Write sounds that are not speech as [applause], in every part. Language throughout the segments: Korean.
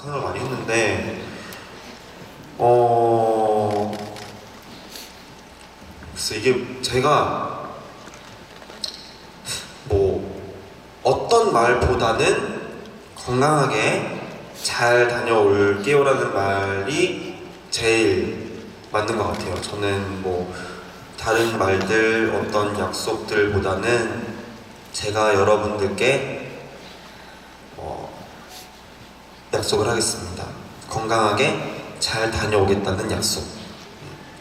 생각을 많이 했는데 어 글쎄 이게 제가 뭐 어떤 말보다는 건강하게 잘 다녀올게요라는 말이 제일 맞는 것 같아요. 저는 뭐 다른 말들 어떤 약속들보다는 제가 여러분들께 어, 약속을 하겠습니다. 건강하게 잘 다녀오겠다는 약속.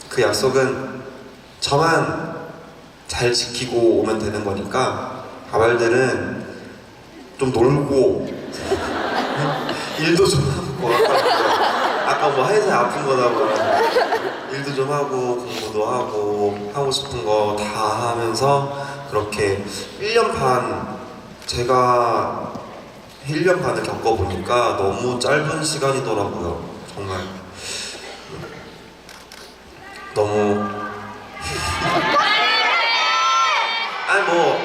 그 약속은 저만 잘 지키고 오면 되는 거니까 가발들은 좀 놀고 일도 좀 하고 아까, 뭐 회사에 아픈 거나 뭐 일도 좀 하고 공부도 하고 하고 싶은 거 다 하면서 그렇게 1년 반 제가 1년 반을 겪어보니까 너무 짧은 시간이더라고요. 정말. 너무. [laughs] 아니 뭐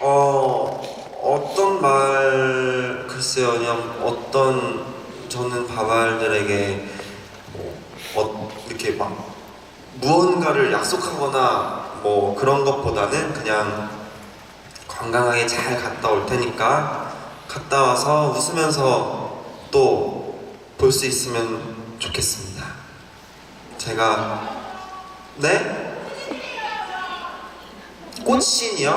어, 어떤 말 글쎄요 그냥 어떤 저는 바발들에게 뭐 어, 이렇게 막 무언가를 약속하거나 뭐 그런 것보다는 그냥 건강하게 잘 갔다 올 테니까 갔다 와서 웃으면서 또 볼 수 있으면 좋겠습니다. 제가 네? 꽃신이요?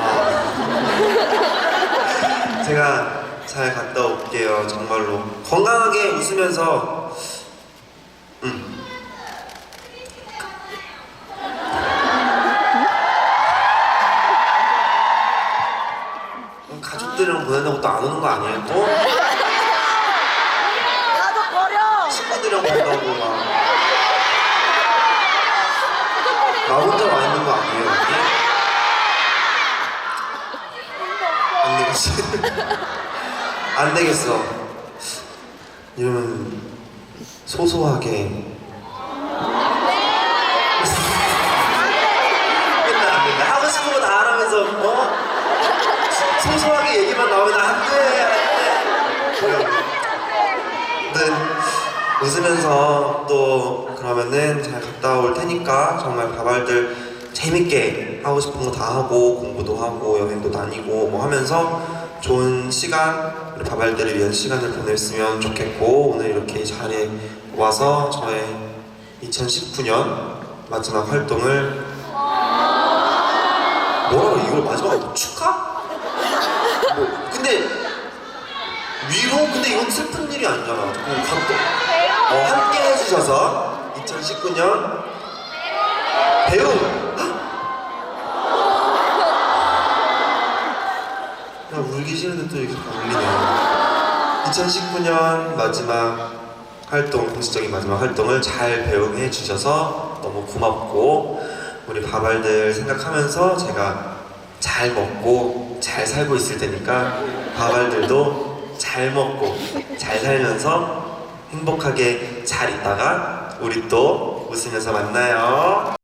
아. [laughs] 제가 잘 갔다 올게요 정말로 건강하게 웃으면서 음. 가족들이랑 보낸다고 또 안 오는 거 아니에요 또? 나도 버려. 친구들이랑 본다고 막. 나 혼자 와 있는 거 아니에요, 여기? 안 되겠어. [laughs] 안 되겠어. 이러면 소소하게. 맨날 안 된다. 하고 싶은 거 다 하라면서, 어? 소소하게 얘기만 나오면 안 돼, 안 돼. 그래요. 네. 웃으면서 또 그러면은 잘 갔다 올 테니까 정말 바발들 재밌게 하고 싶은 거 다 하고 공부도 하고 여행도 다니고 뭐 하면서 좋은 시간 우리 바발들을 위한 시간을 보냈으면 좋겠고 오늘 이렇게 이 자리에 와서 저의 2019년 마지막 활동을 뭐라고 이걸 마지막으로 축하? 뭐 근데 위로? 근데 이건 슬픈 일이 아니잖아. 그 감동. 어, 함께 해주셔서 2019년 배움. 그냥 울기 싫은데 또 이렇게 울리네요. 2019년 마지막 활동, 공식적인 마지막 활동을 잘 배웅해 주셔서 너무 고맙고 우리 바발들 생각하면서 제가 잘 먹고 잘 살고 있을 테니까 바발들도 잘 먹고 잘 살면서 행복하게 잘 있다가 우리 또 웃으면서 만나요.